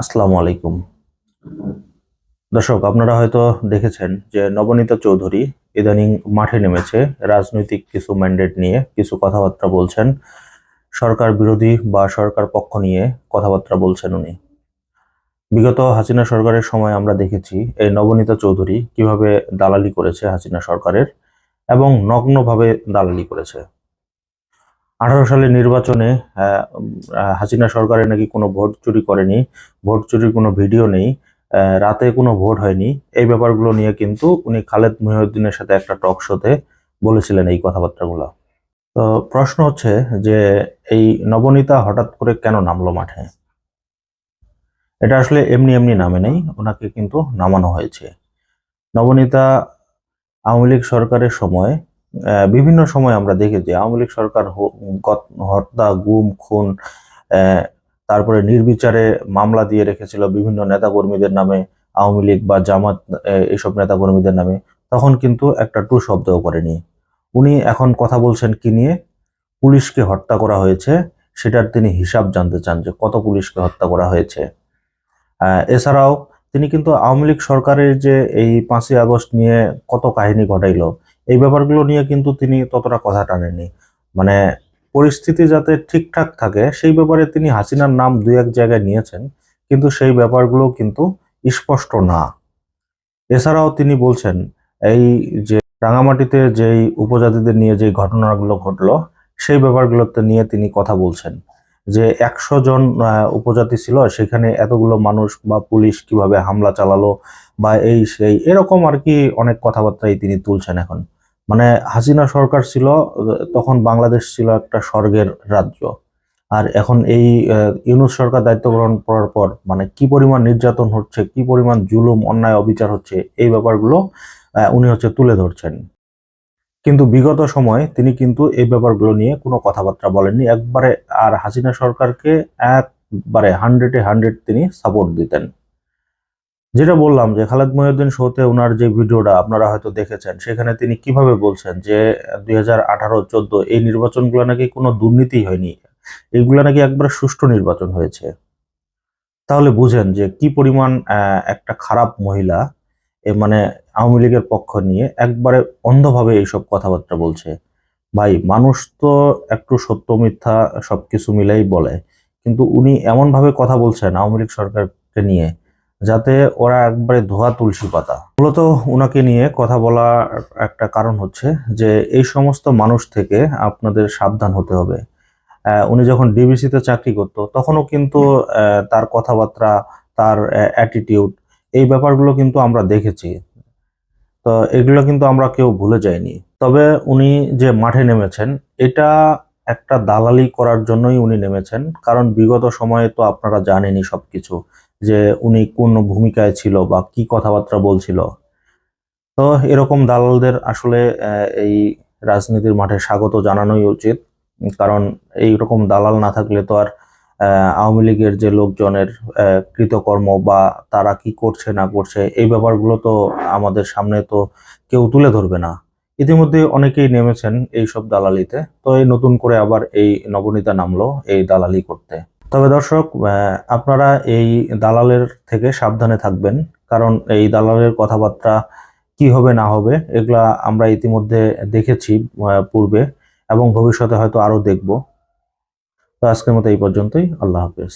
আসসালামু আলাইকুম। দর্শক, আপনারা হয়তো দেখেছেন যে নবনীতা চৌধুরী ইদানিং মাঠে নেমেছে, রাজনৈতিক কিছু ম্যান্ডেট নিয়ে কিছু কথাবার্তা বলছেন, সরকার বিরোধী বা সরকার পক্ষ নিয়ে কথাবার্তা বলছেন উনি। বিগত হাসিনা সরকারের সময় আমরা দেখেছি এই নবনীতা চৌধুরী কীভাবে দালালি করেছে হাসিনা সরকারের এবং নগ্নভাবে দালালি করেছে। আঠারো সালের নির্বাচনে হাসিনা সরকারের নাকি কোনো ভোট চুরি করেনি, ভোট চুরির কোনো ভিডিও নেই রাতে কোনো ভোট হয়নি। এই ব্যাপারগুলো নিয়ে কিন্তু উনি খালেদ মহিউদ্দিনের সাথে একটা টক শোতে বলেছিলেন এই কথাবার্তাগুলো। তো প্রশ্ন হচ্ছে যে এই নবনীতা হঠাৎ করে কেন নামলো মাঠে? এটা আসলে এমনি এমনি নামে নেই, ওনাকে কিন্তু নামানো হয়েছে। নবনীতা আওয়ামী লীগ সরকারের সময় বিভিন্ন সময় আমরা দেখেছি আওয়ামী লীগ সরকার হত্যা, গুম, খুন তারপরে নির্বিচারে মামলা দিয়ে রেখেছিল বিভিন্ন নেতাকর্মীদের নামে, আওয়ামী লীগ বা জামাত এইসব নেতাকর্মীদের নামে। তখন কিন্তু একটা টু শব্দও করেনি। উনি এখন কথা বলছেন কি নিয়ে? পুলিশকে হত্যা করা হয়েছে, সেটার তিনি হিসাব জানতে চান যে কত পুলিশকে হত্যা করা হয়েছে। এছাড়াও তিনি কিন্তু আওয়ামী লীগ সরকারের যে এই পাঁচই আগস্ট নিয়ে কত কাহিনী ঘটাইলো এই ব্যাপারগুলো নিয়ে কিন্তু তিনি ততটা কথা টানেননি। মানে পরিস্থিতি যাতে ঠিকঠাক থাকে, সেই ব্যাপারে তিনি হাসিনার নাম দুই এক জায়গায় নিয়েছেন, কিন্তু সেই ব্যাপারগুলো কিন্তু স্পষ্ট না। এছাড়াও তিনি বলছেন, এই যে রাঙামাটিতে যেই উপজাতিদের নিয়ে যে ঘটনাগুলো ঘটলো, সেই ব্যাপারগুলোতে নিয়ে তিনি কথা বলছেন। যে একশো জন উপজাতি ছিল, সেখানে এতগুলো মানুষ বা পুলিশ কীভাবে হামলা চালালো বা এই সেই, এরকম আর কি অনেক কথাবার্তাই তিনি তুলছেন এখন। মানে হাসিনা সরকার ছিল, তখন বাংলাদেশ ছিল একটা স্বর্গের রাজ্য। আর এখন এই ইউনূস সরকার দায়িত্ব গ্রহণ করার পর মানে কি পরিমাণ নির্যাতন হচ্ছে, কি পরিমাণ জুলুম, অন্যায়, অবিচার হচ্ছে, এই ব্যাপারগুলো উনি হচ্ছে তুলে ধরছেন। কিন্তু বিগত সময় তিনি কিন্তু এই ব্যাপারগুলো নিয়ে কোনো কথাবার্তা বলেননি। একবারে আর হাসিনা সরকারকে একবারে হান্ড্রেডে হান্ড্রেড তিনি সাপোর্ট দিতেন। যেটা বললাম যে খালেদ মহিউদ্দিন শোতে ওনার যে ভিডিওটা আপনারা হয়তো দেখেছেন, সেখানে তিনি কীভাবে বলছেন যে, দুই হাজার আঠারো, চোদ্দ এই নির্বাচনগুলো নাকি কোনো দুর্নীতি হয়নি এইগুলো নাকি একবারে সুষ্ঠু নির্বাচন হয়েছে। তাহলে বুঝেন যে কি পরিমাণ একটা খারাপ মহিলা, এ মানে আওয়ামী লীগের পক্ষ নিয়ে একবারে অন্ধভাবে এইসব কথাবার্তা বলছে। ভাই, মানুষ তো একটু সত্য, মিথ্যা সবকিছু মিলেই বলে, কিন্তু উনি এমনভাবে কথা বলছেন আওয়ামী লীগ সরকারকে নিয়ে যাতে ওরা একবারে ধোয়া তুলসী পাতা। মূলত ওনাকে নিয়ে কথা বলার একটা কারণ হচ্ছে যে, এই সমস্ত মানুষ থেকে আপনাদের সাবধান হতে হবে। উনি যখন ডিবিসিতে চাকরি করত, তখনও কিন্তু তার কথাবার্তা, তার অ্যাটিটিউড এই ব্যাপারগুলো কিন্তু আমরা দেখেছি। তো এগুলো কিন্তু আমরা কেউ ভুলে যাইনি তবে উনি যে মাঠে নেমেছেন, এটা একটা দালালি করার জন্যই উনি নেমেছেন। কারণ বিগত সময়ে তো আপনারা জানেনই সবকিছু। যে উনি কোন ভূমিকায় ছিল বা কি কথাবার্তা বলছিল। তো এরকম দালালদের আসলে এই রাজনীতির মাঠে স্বাগত জানানোই উচিত। কারণ এই রকম দালাল না থাকলে তো আর আওয়ামী লীগের যে লোকজনের কৃতকর্ম বা তারা কি করছে না করছে, এই ব্যাপারগুলো তো আমাদের সামনে তো কেউ তুলে ধরবে না। ইতিমধ্যে অনেকেই নেমেছেন এই সব দালালিতে। তো এই নতুন করে আবার এই নবনীতা নামলো এই দালালি করতে। তবে দর্শক আপনারা এই দালালের থেকে সাবধানে থাকবেন। কারণ এই দালালের কথাবার্তা কি হবে না হবে, এগুলা আমরা ইতিমধ্যে দেখেছি পূর্বে এবং ভবিষ্যতে হয়তো আরও দেখব। তো আজকের মতো এই পর্যন্তই। আল্লাহ হাফেজ।